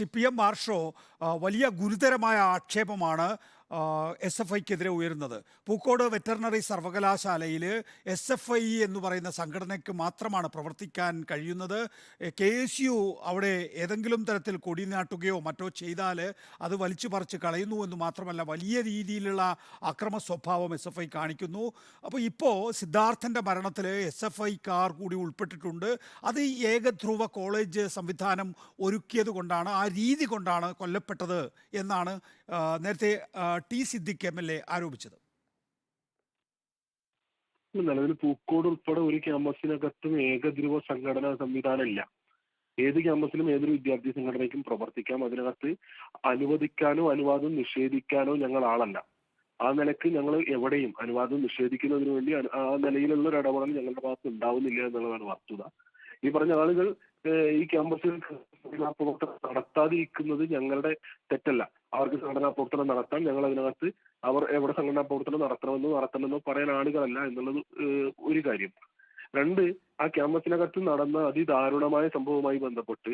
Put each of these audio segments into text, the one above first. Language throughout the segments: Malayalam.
ശ്രീ പി എം മാർഷോ വലിയ ഗുരുതരമായ ആക്ഷേപമാണ് എസ് എഫ് ഐക്കെതിരെ ഉയരുന്നത്. പൂക്കോട് വെറ്ററിനറി സർവകലാശാലയിൽ എസ് എഫ് ഐ എന്ന് പറയുന്ന സംഘടനയ്ക്ക് മാത്രമാണ് പ്രവർത്തിക്കാൻ കഴിയുന്നത്. കെ എസ് യു അവിടെ ഏതെങ്കിലും തരത്തിൽ കൊടി നാട്ടുകയോ മറ്റോ ചെയ്താൽ അത് വലിച്ചു പറിച്ച് കളയുന്നു എന്ന് മാത്രമല്ല വലിയ രീതിയിലുള്ള അക്രമ സ്വഭാവം എസ് എഫ് ഐ കാണിക്കുന്നു. അപ്പോൾ ഇപ്പോൾ സിദ്ധാർത്ഥന്റെ മരണത്തിൽ എസ് എഫ് ഐക്കാർ കൂടി ഉൾപ്പെട്ടിട്ടുണ്ട്. അത് ഈ ഏകധ്രുവ കോളേജ് സംവിധാനം ഒരുക്കിയത് കൊണ്ടാണ് ആ രീതി കൊണ്ടാണ് കൊല്ലപ്പെട്ടത് എന്നാണ് നേരത്തെ T Siddique M L A ആരോപിച്ചത്. നിലവിൽ പൂക്കോട് ഉൾപ്പെടെ ഒരു ക്യാമ്പസിനകത്തും ഏകധ്രുവ സംഘടനാ സംവിധാനം ഇല്ല ഏത് ക്യാമ്പസിലും ഏതൊരു വിദ്യാർത്ഥി സംഘടനയ്ക്കും പ്രവർത്തിക്കാം. അതിനകത്ത് അനുവദിക്കാനോ അനുവാദം നിഷേധിക്കാനോ ഞങ്ങൾ ആളല്ല. ആ നിലയ്ക്ക് ഞങ്ങൾ എവിടെയും അനുവാദം നിഷേധിക്കുന്നതിന് വേണ്ടി ആ നിലയിലുള്ള ഒരു ഇടപെടൽ ഞങ്ങളുടെ ഭാഗത്ത് ഉണ്ടാവുന്നില്ല എന്നുള്ളതാണ് വസ്തുത. ഈ പറഞ്ഞ ആളുകൾ ഈ ക്യാമ്പസിൽ നടത്താതിരിക്കുന്നത് ഞങ്ങളുടെ തെറ്റല്ല. അവർക്ക് സംഘടനാ പ്രവർത്തനം നടത്താൻ ഞങ്ങൾ അതിനകത്ത് അവർ എവിടെ സംഘടനാ പ്രവർത്തനം നടത്തണമെന്നോ നടത്തണമെന്നോ പറയാൻ ആളുകളല്ല എന്നുള്ളത് ഒരു കാര്യം. രണ്ട് ആ ക്യാമ്പസിനകത്ത് നടന്ന അതിദാരുണമായ സംഭവവുമായി ബന്ധപ്പെട്ട്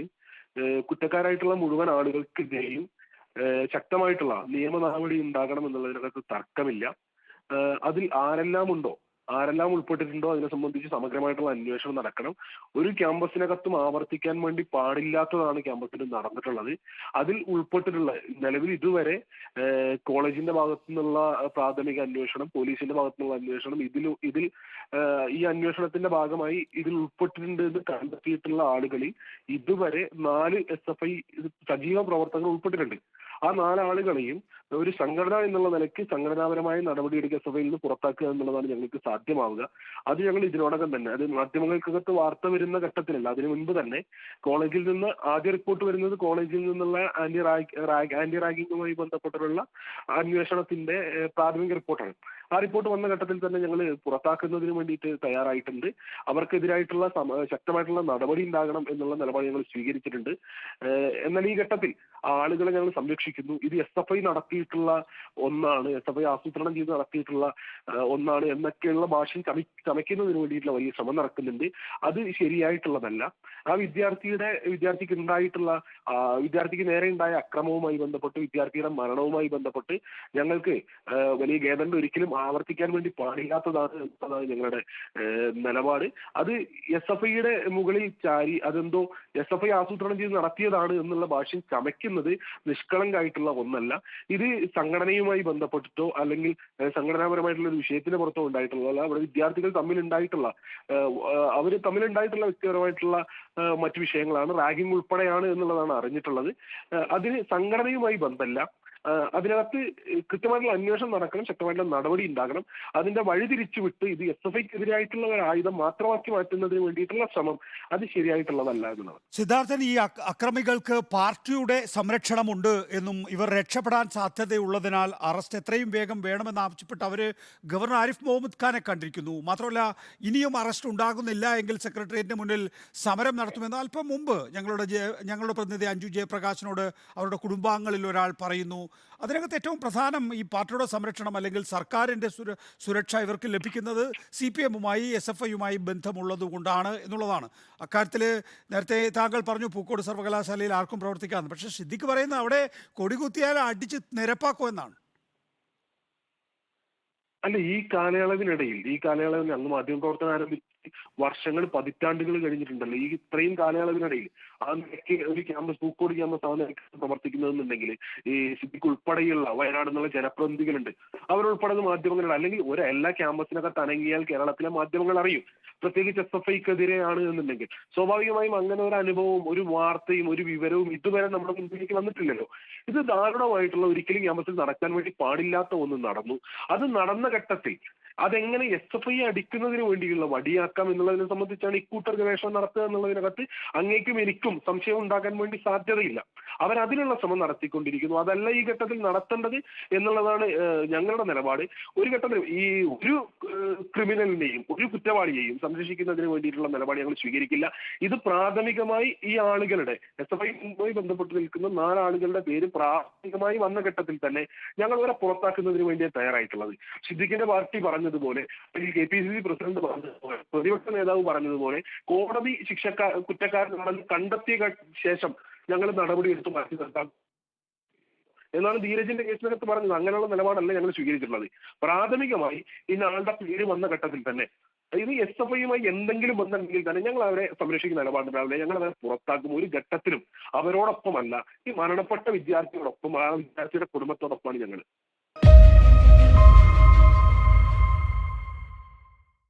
കുറ്റക്കാരായിട്ടുള്ള മുഴുവൻ ആളുകൾക്കെതിരെയും ശക്തമായിട്ടുള്ള നിയമ നടപടി ഉണ്ടാകണം എന്നുള്ളതിനകത്ത് തർക്കമില്ല അതിൽ ആരെല്ലാം ഉണ്ടോ ആരെല്ലാം ഉൾപ്പെട്ടിട്ടുണ്ടോ അതിനെ സംബന്ധിച്ച് സമഗ്രമായിട്ടുള്ള അന്വേഷണം നടക്കണം. ഒരു ക്യാമ്പസിനകത്തും ആവർത്തിക്കാൻ വേണ്ടി പാടില്ലാത്തതാണ് ക്യാമ്പസിൽ നടന്നിട്ടുള്ളത്. അതിൽ ഉൾപ്പെട്ടിട്ടുള്ള നിലവിൽ ഇതുവരെ കോളേജിന്റെ ഭാഗത്തു നിന്നുള്ള പ്രാഥമിക അന്വേഷണം പോലീസിന്റെ ഭാഗത്തു നിന്നുള്ള അന്വേഷണം ഇതിൽ ഇതിൽ ഈ അന്വേഷണത്തിന്റെ ഭാഗമായി ഇതിൽ ഉൾപ്പെട്ടിട്ടുണ്ട് എന്ന് കണ്ടെത്തിയിട്ടുള്ള ആളുകളിൽ ഇതുവരെ നാല് എസ് എഫ് ഐ സജീവ പ്രവർത്തകർ ഉൾപ്പെട്ടിട്ടുണ്ട്. ആ നാലാളുകളെയും ഒരു സംഘടന എന്നുള്ള നിലയ്ക്ക് സംഘടനാപരമായ നടപടിയെടുക്കുക സഭയിൽ നിന്ന് പുറത്താക്കുക എന്നുള്ളതാണ് ഞങ്ങൾക്ക് സാധ്യമാവുക. അത് ഞങ്ങൾ ഇതിനോടകം തന്നെ അത് മാധ്യമങ്ങൾക്കകത്ത് വാർത്ത വരുന്ന ഘട്ടത്തിലല്ല അതിനു മുൻപ് തന്നെ കോളേജിൽ നിന്ന് ആദ്യ റിപ്പോർട്ട് വരുന്നത് കോളേജിൽ നിന്നുള്ള ആന്റി റാഗ് ആന്റി റാഗിങ്ങുമായി ബന്ധപ്പെട്ടുള്ള അന്വേഷണത്തിന്റെ പ്രാഥമിക റിപ്പോർട്ടാണ്. ആ റിപ്പോർട്ട് വന്ന ഘട്ടത്തിൽ തന്നെ ഞങ്ങൾ പുറത്താക്കുന്നതിന് വേണ്ടിയിട്ട് തയ്യാറായിട്ടുണ്ട്. അവർക്കെതിരായിട്ടുള്ള ശക്തമായിട്ടുള്ള നടപടി ഉണ്ടാകണം എന്നുള്ള നിലപാട് ഞങ്ങൾ സ്വീകരിച്ചിട്ടുണ്ട്. എന്നാൽ ഈ ഘട്ടത്തിൽ ആളുകളെ ഞങ്ങൾ സംരക്ഷിക്കുന്നു. ഇത് എസ് എഫ് ഐ നടത്തിയിട്ടുള്ള ഒന്നാണ് എസ് എഫ് ഐ ആസൂത്രണം ചെയ്ത് നടത്തിയിട്ടുള്ള ഒന്നാണ് എന്നൊക്കെയുള്ള ഭാഷയിൽ ചമി ചമയ്ക്കുന്നതിന് വേണ്ടിയിട്ടുള്ള വലിയ ശ്രമം നടക്കുന്നുണ്ട്. അത് ശരിയായിട്ടുള്ളതല്ല. ആ വിദ്യാർത്ഥിയുടെ വിദ്യാർത്ഥിക്ക് ഉണ്ടായിട്ടുള്ള വിദ്യാർത്ഥിക്ക് നേരെ ഉണ്ടായ അക്രമവുമായി ബന്ധപ്പെട്ട് വിദ്യാർത്ഥിയുടെ മരണവുമായി ബന്ധപ്പെട്ട് ഞങ്ങൾക്ക് വലിയ ഖേദണ്ട് ഒരിക്കലും ആവർത്തിക്കാൻ വേണ്ടി പാടില്ലാത്തതാണ് എന്നതാണ് ഞങ്ങളുടെ നിലപാട്. അത് എസ് എഫ് ഐയുടെ മുകളിൽ ചാരി അതെന്തോ എസ് എഫ് ഐ ആസൂത്രണം ചെയ്ത് നടത്തിയതാണ് എന്നുള്ള ഭാഷയിൽ ചമയ്ക്കുന്നത് നിഷ്കളങ്കായിട്ടുള്ള ഒന്നല്ല. ഇത് സംഘടനയുമായി ബന്ധപ്പെട്ടിട്ടോ അല്ലെങ്കിൽ സംഘടനാപരമായിട്ടുള്ള ഒരു വിഷയത്തിന് പുറത്തോ ഉണ്ടായിട്ടുള്ളതല്ല അവിടെ വിദ്യാർത്ഥികൾ തമ്മിൽ ഉണ്ടായിട്ടുള്ള അവർ തമ്മിൽ ഉണ്ടായിട്ടുള്ള വ്യക്തിപരമായിട്ടുള്ള മറ്റു വിഷയങ്ങളാണ്. റാഗിംഗ് ഉൾപ്പെടെയാണ് എന്നുള്ളതാണ് അറിഞ്ഞിട്ടുള്ളത്. അതിന് സംഘടനയുമായി ബന്ധമില്ല. അതിനകത്ത് കൃത്യമായിട്ടുള്ള അന്വേഷണം നടക്കണം ശക്തമായിട്ടുള്ള നടപടി ഉണ്ടാകണം. അതിന്റെ വഴി തിരിച്ചു വിട്ട് ഇത് എസ് എഫ് ഐക്കെതിരായിട്ടുള്ള ഒരു ആയുധം മാത്രമാക്കി മാറ്റുന്നതിന് വേണ്ടിയിട്ടുള്ള ശ്രമം അത് ശരിയായിട്ടുള്ളതല്ല എന്നുള്ളത്. സിദ്ധാർത്ഥൻ ഈ അക്- അക്രമികൾക്ക് പാർട്ടിയുടെ സംരക്ഷണമുണ്ട് എന്നും ഇവർ രക്ഷപ്പെടാൻ സാധ്യതയുള്ളതിനാൽ അറസ്റ്റ് എത്രയും വേഗം വേണമെന്ന് ആവശ്യപ്പെട്ട് അവർ ഗവർണർ ആരിഫ് മുഹമ്മദ് ഖാനെ കണ്ടിരിക്കുന്നു. മാത്രമല്ല ഇനിയും അറസ്റ്റ് ഉണ്ടാകുന്നില്ല എങ്കിൽ സെക്രട്ടേറിയറ്റിന് മുന്നിൽ സമരം നടത്തുമെന്ന് അല്പം മുമ്പ് ഞങ്ങളുടെ ഞങ്ങളുടെ പ്രതിനിധി അഞ്ജു ജയപ്രകാശിനോട് അവരുടെ കുടുംബാംഗങ്ങളിൽ ഒരാൾ പറയുന്നു. അതിനകത്ത് ഏറ്റവും പ്രധാനം ഈ പാർട്ടിയുടെ സംരക്ഷണം അല്ലെങ്കിൽ സർക്കാരിന്റെ സുര സുരക്ഷ ഇവർക്ക് ലഭിക്കുന്നത് സി പി എമ്മുമായി എസ് എഫ് ഐയുമായി ബന്ധമുള്ളത് കൊണ്ടാണ് എന്നുള്ളതാണ്. അക്കാര്യത്തിൽ നേരത്തെ താങ്കൾ പറഞ്ഞു പൂക്കോട് സർവകലാശാലയിൽ ആർക്കും പ്രവർത്തിക്കാമെന്ന്. പക്ഷേ സിദ്ധിക്ക് പറയുന്നത് അവിടെ കൊടികുത്തിയാൽ അടിച്ച് നിരപ്പാക്കുമെന്നാണ് അല്ല ഈ കാലയളവിനിടയിൽ ഈ കാലയളവിൽ അങ്ങ് മാധ്യമപ്രവർത്തനം ആരംഭിച്ച് വർഷങ്ങൾ പതിറ്റാണ്ടുകൾ കഴിഞ്ഞിട്ടുണ്ടല്ലോ. ഈ ഇത്രയും കാലയളവിനിടയിൽ ആ നിലയ്ക്ക് ഒരു ക്യാമ്പസ് പൂക്കോട് ക്യാമ്പസ് ആ നിലയ്ക്ക് പ്രവർത്തിക്കുന്നതെന്നുണ്ടെങ്കിൽ ഈ സിദ്ദിഖ് ഉൾപ്പെടെയുള്ള വയനാട് എന്നുള്ള ജനപ്രതിനിധികളുണ്ട്. അവരുൾപ്പെടുന്ന മാധ്യമങ്ങളുണ്ട്. അല്ലെങ്കിൽ ഒരു എല്ലാ ക്യാമ്പസിനകത്ത് അനങ്ങിയാൽ കേരളത്തിലെ മാധ്യമങ്ങൾ അറിയും. പ്രത്യേകിച്ച് എസ് എഫ് ഐക്കെതിരെയാണ് എന്നുണ്ടെങ്കിൽ. സ്വാഭാവികമായും അങ്ങനെ ഒരു അനുഭവവും ഒരു വാർത്തയും ഒരു വിവരവും ഇതുവരെ നമ്മുടെ മുൻപിലേക്ക് വന്നിട്ടില്ലല്ലോ. ഇത് ദാരുണമായിട്ടുള്ള ഒരിക്കലും ക്യാമ്പസിൽ നടക്കാൻ വേണ്ടി പാടില്ലാത്ത ഒന്ന് നടന്നു. അത് നടന്ന ഘട്ടത്തിൽ അതെങ്ങനെ എസ് എഫ് ഐ അടിക്കുന്നതിന് വേണ്ടിയുള്ള വടിയാക്കാം എന്നുള്ളതിനെ സംബന്ധിച്ചാണ് ഇക്കൂട്ടർ ഗവേഷണം നടത്തുക എന്നുള്ളതിനകത്ത് അങ്ങേക്കും എനിക്കും സംശയം ഉണ്ടാക്കാൻ വേണ്ടി സാധ്യതയില്ല. അവർ അതിനുള്ള ശ്രമം നടത്തിക്കൊണ്ടിരിക്കുന്നു. അതല്ല ഈ ഘട്ടത്തിൽ നടത്തേണ്ടത് എന്നുള്ളതാണ് ഞങ്ങളുടെ നിലപാട്. ഒരു ഘട്ടത്തിൽ ഈ ഒരു ക്രിമിനലിനെയും ഒരു കുറ്റവാളിയെയും സംരക്ഷിക്കുന്നതിന് വേണ്ടിയിട്ടുള്ള നിലപാട് ഞങ്ങൾ സ്വീകരിക്കില്ല. ഇത് പ്രാഥമികമായി ഈ ആളുകളുടെ എസ് എഫ് ഐയുമായി ബന്ധപ്പെട്ട് നിൽക്കുന്ന നാലാളുകളുടെ പേര് പ്രാഥമികമായി വന്ന ഘട്ടത്തിൽ തന്നെ ഞങ്ങൾ അവരെ പുറത്താക്കുന്നതിന് വേണ്ടിയാണ് തയ്യാറായിട്ടുള്ളത്. സിദ്ദിഖിന്റെ പാർട്ടി പറഞ്ഞതുപോലെ K P C C president പറഞ്ഞതുപോലെ പ്രതിപക്ഷ നേതാവ് പറഞ്ഞതുപോലെ കോടതി ശിക്ഷക്കാർ കുറ്റക്കാരനാണെന്ന് കണ്ടെത്തിയ ശേഷം ഞങ്ങൾ നടപടിയെടുത്ത് മാറ്റി നിർത്താം. എന്നാണ് ധീരജിന്റെ കേസിനകത്ത് പറഞ്ഞത്. അങ്ങനെയുള്ള നിലപാടല്ല ഞങ്ങൾ സ്വീകരിച്ചിട്ടുള്ളത്. പ്രാഥമികമായി ഇന്നാളുടെ പേര് വന്ന ഘട്ടത്തിൽ തന്നെ ഇത് എസ് എഫ് ഐയുമായി എന്തെങ്കിലും ബന്ധമുണ്ടെങ്കിൽ തന്നെ ഞങ്ങൾ അവരെ സംരക്ഷിക്കുന്ന നിലപാടുണ്ടാവില്ല ഞങ്ങൾ അവരെ പുറത്താക്കും. ഒരു ഘട്ടത്തിലും അവരോടൊപ്പമല്ല. ഈ മരണപ്പെട്ട വിദ്യാർത്ഥിയോടൊപ്പം ആ വിദ്യാർത്ഥിയുടെ കുടുംബത്തോടൊപ്പമാണ് ഞങ്ങൾ.